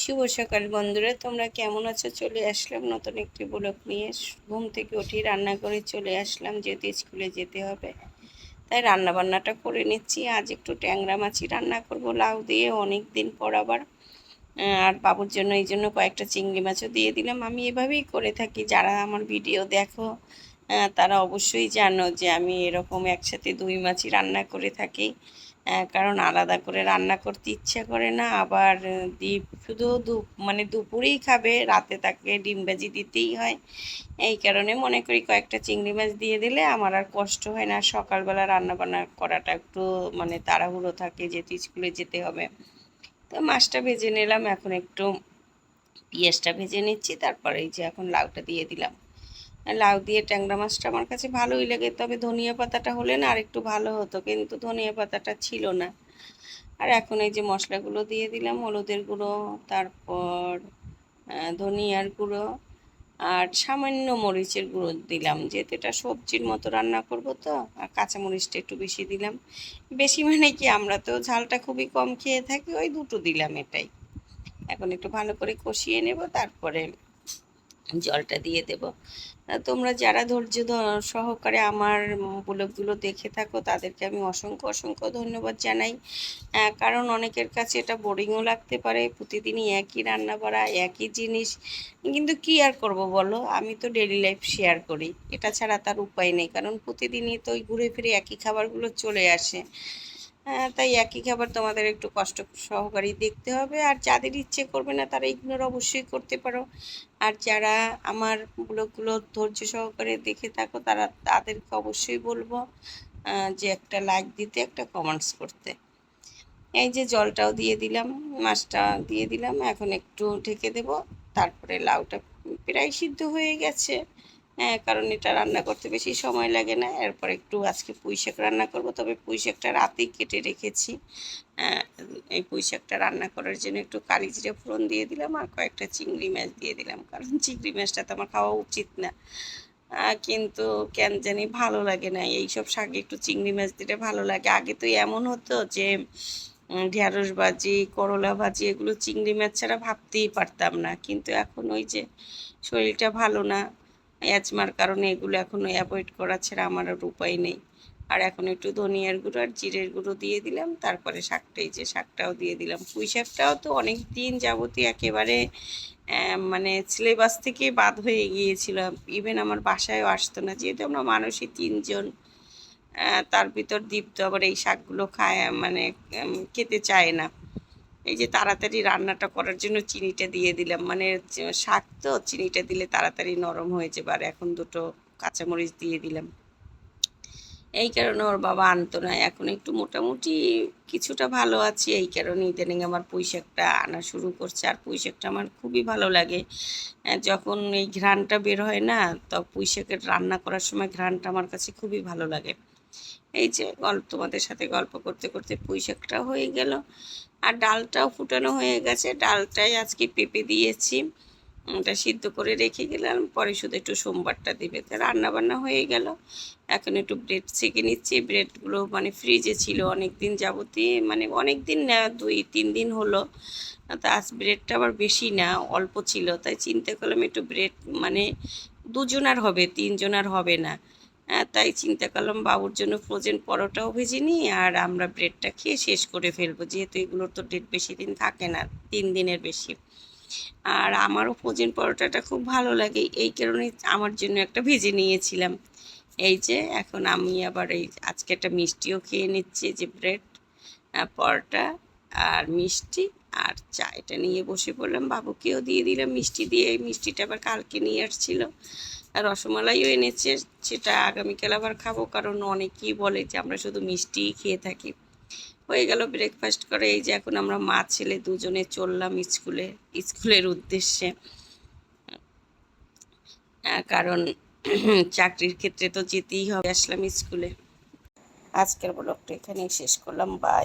শুভ সকাল বন্ধুরা, তোমরা কেমন আছো? চলে আসলাম নতুন একটি ব্লক নিয়ে। ঘুম থেকে উঠি রান্না করে চলে আসলাম, যেহেতু স্কুলে যেতে হবে। তাই রান্না বান্নাটা করে নিচ্ছি। আজ একটু ট্যাংরা মাছি রান্না করব, লাউ দিয়ে অনেক দিন পর আবার। আর বাবুর জন্য, এই জন্য কয়েকটা চিংড়ি মাছও দিয়ে দিলাম। আমি এভাবেই করে থাকি। যারা আমার ভিডিও দেখো তারা অবশ্যই জানো যে আমি এরকম একসাথে দুই মাছই রান্না করে থাকি। কারণ আলাদা করে রান্না করতে ইচ্ছা করে না। আবার দীপ শুধু দু মানে দুপুরেই খাবে, রাতে তাকে ডিম ভাজি দিতেই হয়। এই কারণে মনে করি কয়েকটা চিংড়ি মাছ দিয়ে দিলে আমার আর কষ্ট হয় না। সকালবেলা রান্না বান্না করাটা একটু মানে তাড়াহুড়ো থাকে, যেহেতু স্কুলে যেতে হবে। তো মাছটা ভেজে নিলাম, এখন একটু পেঁয়াজটা ভেজে নিচ্ছি, তারপরে এই যে এখন লাউটা দিয়ে দিলাম। লাউ দিয়ে ট্যাংরা মাছটা আমার কাছে ভালোই লাগে, তবে ধনিয়া পাতাটা হলে না আর একটু ভালো হতো, কিন্তু ধনিয়া পাতাটা ছিল না। আর এখন এই যে মশলাগুলো দিয়ে দিলাম, হলুদের গুঁড়ো, তারপর ধনিয়ার গুঁড়ো আর সামান্য মরিচের গুঁড়ো দিলাম, যেহেতু এটা সবজির মতো রান্না করব তো, আর কাঁচা মরিচটা একটু বেশি দিলাম। বেশি মানে কি, আমরা তো ঝালটা খুবই কম খেয়ে থাকি, ওই দুটো দিলাম এটাই। এখন একটু ভালো করে কষিয়ে নেব, তারপরে জলটা দিয়ে দেব। তোমরা যারা ধৈর্য সহকারে আমার ব্লগগুলো দেখে থাকো, তাদেরকে আমি অসংখ্য অসংখ্য ধন্যবাদ জানাই। কারণ অনেকের কাছে এটা বোরিংও লাগতে পারে, প্রতিদিনই একই রান্না করা, একই জিনিস। কিন্তু কি আর করব বলো? আমি তো ডেইলি লাইফ শেয়ার করি। এটা ছাড়া তার উপায় নেই, কারণ প্রতিদিনই তো ওই ঘুরে ফিরে একই খাবারগুলো চলে আসে। হ্যাঁ, তাই একই খাবার তোমাদের একটু কষ্ট সহকারেই দেখতে হবে। আর যাদের ইচ্ছে করবে না তারা ইগনোর অবশ্যই করতে পারো। আর যারা আমার ব্লগগুলো ধৈর্য সহকারে দেখে থাকো তারা তাদেরকে অবশ্যই বলব যে একটা লাইক দিতে একটা কমেন্টস করতে। এই যে জলটাও দিয়ে দিলাম মাছটা দিয়ে দিলাম এখন একটু ঢেকে দেব। তারপরে লাউটা প্রায় সিদ্ধ হয়ে গেছে। হ্যাঁ কারণ এটা রান্না করতে বেশি সময় লাগে না। এরপর একটু আজকে পুঁই শাক রান্না করব। তবে পুঁই শাকটা রাতেই কেটে রেখেছি। আহ, এই পুঁই শাকটা রান্না করার জন্য একটু কালি জিরে ফোড়ন দিয়ে দিলাম আর কয়েকটা চিংড়ি মাছ দিয়ে দিলাম। কারণ চিংড়ি মাছটা তো আমার খাওয়া উচিত না। কিন্তু কেন জানি ভালো লাগে না। এইসব শাকে একটু চিংড়ি মাছ দিলে ভালো লাগে। আগে তো এমন হতো যে ঢ্যাঁড়স ভাজি করলা ভাজি এগুলো চিংড়ি মাছ ছাড়া ভাবতেই পারতাম না। কিন্তু এখন ওই যে শরীরটা ভালো না। অ্যাজমার কারণে এগুলো এখনও অ্যাভয়েড করা ছাড়া আমার আর উপায় নেই। আর এখন একটু ধনিয়ার গুঁড়ো আর জিরের গুঁড়ো দিয়ে দিলাম, তারপরে শাকটা, এই যে শাকটাও দিয়ে দিলাম। পুঁই শাকটাও তো অনেক দিন যাবতীয় একেবারে মানে সিলেবাস থেকে বাদ হয়ে গিয়েছিল। ইভেন আমার বাসায়ও আসতো না, যেহেতু আমরা মানুষই তিনজন তার ভিতর দীপ্ত আবার এই শাকগুলো খায় মানে খেতে চায় না। এই যে তাড়াতাড়ি রান্নাটা করার জন্য চিনিটা দিয়ে দিলাম। মানে শাক তো, চিনিটা দিলে তাড়াতাড়ি নরম হয়ে যাবে। আর এখন দুটো কাঁচামরিচ দিয়ে দিলাম। এই কারণে ওর বাবা আনতো না। এখন একটু মোটামুটি কিছুটা ভালো আছি। এই কারণে ইদানিং আমার পুঁই শাকটা আনা শুরু করছে। আর পুঁই শাকটা আমার খুবই ভালো লাগে। যখন এই ঘ্রাণটা বের হয় না, তো পুঁই শাকের রান্না করার সময় ঘ্রাণটা আমার কাছে খুবই ভালো লাগে। এই যে গল্প তোমাদের সাথে গল্প করতে করতে পুঁই শাকটা হয়ে গেল। আর ডালটাও ফুটানো হয়ে গেছে। ডালটাই আজকে পেঁপে দিয়েছি। ওটা সিদ্ধ করে রেখে গেলাম। পরে শুধু একটু সোমবারটা দিবে। তা রান্না বান্না হয়ে গেল। এখন একটু ব্রেড সেঁকে নিচ্ছি। ব্রেডগুলো মানে ফ্রিজে ছিল অনেক দিন যাবতীয়। মানে অনেক দিন না, দুই, তিন দিন হলো। তা আজ ব্রেডটা আবার বেশি না, অল্প ছিল। তাই চিন্তা করলাম একটু ব্রেড মানে দুজনার হবে, তিনজনার হবে না। তাই চিন্তা করলাম বাবুর জন্য ফ্রোজেন পরোটাও ভেজে নিই আর আমরা ব্রেডটা খেয়ে শেষ করে ফেলব। যেহেতু এগুলোর তো ডেট বেশি দিন থাকে না, তিন দিনের বেশি। আর আমারও ফ্রোজেন পরোটাটা খুব ভালো লাগে। এই কারণে আমার জন্য একটা ভেজে নিয়েছিলাম। এই যে, এখন আমি আবার এই আজকে একটা মিষ্টিও খেয়ে নিচ্ছি যে ব্রেড পরোটা আর মিষ্টি আর চা। এটা নিয়ে বসে পড়লাম। বাবুকেও দিয়ে দিলাম মিষ্টি দিয়ে। এই মিষ্টিটা আবার কালকে নিয়ে আসছিল। আর রসমালাইও এনেছে, সেটা আগামীকাল আবার খাব, কারণ অনেকেই বলে যে আমরা শুধু মিষ্টিই খেয়ে থাকি। হয়ে গেল ব্রেকফাস্ট করে, এই যে এখন আমরা মা ছেলে দুজনে চললাম স্কুলে, স্কুলের উদ্দেশ্যে। কারণ চাকরির ক্ষেত্রে তো যেতেই হবে, আসলাম স্কুলে। আজকের ব্লগটা এখানেই শেষ করলাম বাই